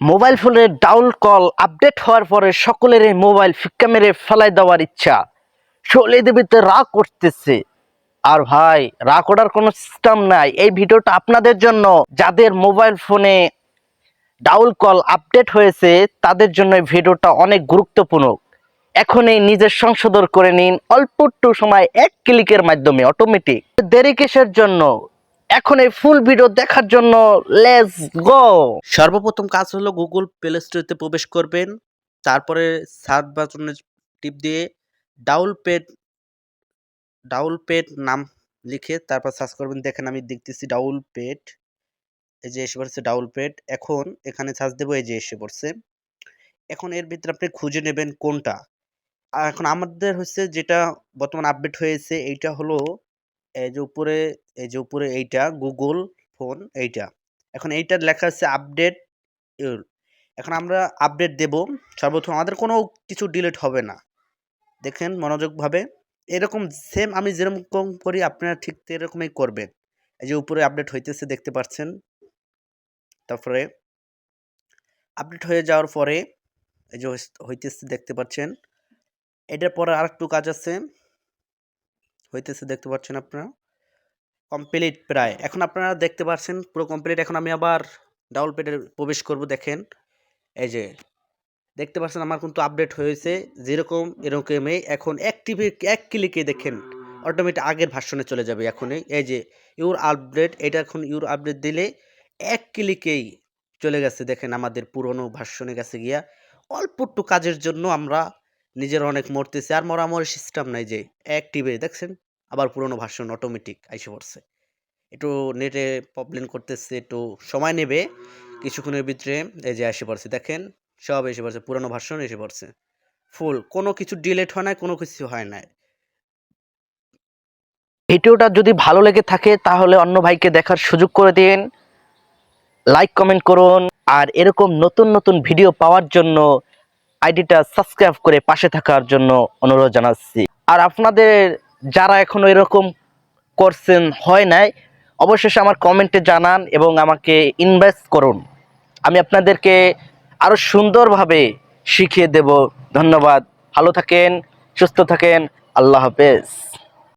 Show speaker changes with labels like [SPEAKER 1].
[SPEAKER 1] Mobile ফোনের ডাউল call update হওয়ার পরে সকলের এই মোবাইল ফিক্কা মেরে ফেলাই দেওয়ার ইচ্ছা। শোলে দেবিতে রা করতেছে। আর ভাই, রাগ করার কোনো সিস্টেম নাই। এই ভিডিওটা আপনাদের জন্য, যাদের মোবাইল ফোনে ডাউল কল আপডেট হয়েছে, তাদের জন্য এই ভিডিওটা অনেক গুরুত্বপূর্ণ। এখনই নিজের সংশোধন করে নিন। অল্প একটু সময় এক ক্লিকের মাধ্যমে অটোমেটিক দেরি জন্য? এখন এই ফুল ভিডিও দেখার জন্য লেটস গো
[SPEAKER 2] সর্বপ্রথম কাজ হলো গুগল প্লে স্টোরেতে প্রবেশ করবেন। তারপরে সার্চ বাটনে টিপ দিয়ে ডাউল পেড ডাউল পেড নাম লিখে তারপর সার্চ করবেন। দেখেন আমি দেখতেছি ডাউল পেড এই যে এসে পড়ছে ডাউল পেড এখন এখানে সার্চ দেবো, এই যে এসে পড়ছে। এখন এর ভিতরে আপনি খুঁজে নেবেন কোনটা। এখন আমাদের হচ্ছে যেটা বর্তমান আপডেট হয়েছে, এইটা হলো এই যে উপরে, এই যে উপরে এইটা গুগল ফোন এইটা। এখন এইটার লেখা আছে আপডেট ইউর। এখন আমরা আপডেট দেব। সর্বপ্রথম আমাদের কোনো কিছু ডিলিট হবে না। দেখেন মনোযোগভাবে এরকম সেম আমি যেরকম করি, আপনারা ঠিক এরকমই করবেন। এই যে উপরে আপডেট হইতেছে, দেখতে পাচ্ছেন? তারপরে আপডেট হয়ে যাওয়ার পরে, এই যে হইতেছে, দেখতে পাচ্ছেন? এটার পরে আরেকটু কাজ আছে। হইতেছে দেখতে পাচ্ছেন আপনারা। কমপ্লিট প্রায়। এখন আপনারা দেখতে পাচ্ছেন পুরো কমপ্লিট এখন আমি আবার ডাউল পেডে প্রবেশ করব, দেখেন। এই যে, দেখতে পাচ্ছেন আমার কিন্তু আপডেট হয়েছে যেরকম এরকমই। এখন এক এক ক্লিকে দেখেন অটোমেটিক আগের ভার্সনে চলে যাবে এখনই এই যে ইউর আপডেট এটা এখন ইউর আপডেট দিলে এক ক্লিকেই চলে গেছে। দেখেন আমাদের পুরনো ভার্সনে গেছে গিয়া। অল্প একটু কাজের জন্য আমরা নিজের অনেক মরতেছে আর মরামরি সিস্টেম নাই যে এক দেখছেন? আবার পুরনো ভার্সন অটোমেটিক আইসে পড়ছে। একটু নেটে প্রবলেম করতেছে, একটু সময় নেবে, কিছুক্ষণের ভিতরে এই যে এসে পড়ছে, দেখেন? সব এসে পড়ছে, পুরনো ভার্সন এসে পড়ছে। ফুল কোনো কিছু ডিলেট হয় না কোনো কিছু হয় না
[SPEAKER 1] ভিডিওটা যদি ভালো লেগে থাকে, তাহলে অন্য ভাইকে দেখার সুযোগ করে দিন। লাইক কমেন্ট করুন। আর এরকম নতুন নতুন ভিডিও পাওয়ার জন্য আইডিটা সাবস্ক্রাইব করে পাশে থাকার জন্য অনুরোধ জানাচ্ছি। আর আপনাদের যারা এখনও এরকম করছেন হয় নাই, অবশেষে আমার কমেন্টে জানান এবং আমাকে ইনভেস্ট করুন। আমি আপনাদেরকে আরও সুন্দরভাবে শিখিয়ে দেব। ধন্যবাদ। ভালো থাকেন, সুস্থ থাকেন। আল্লাহ হাফেজ।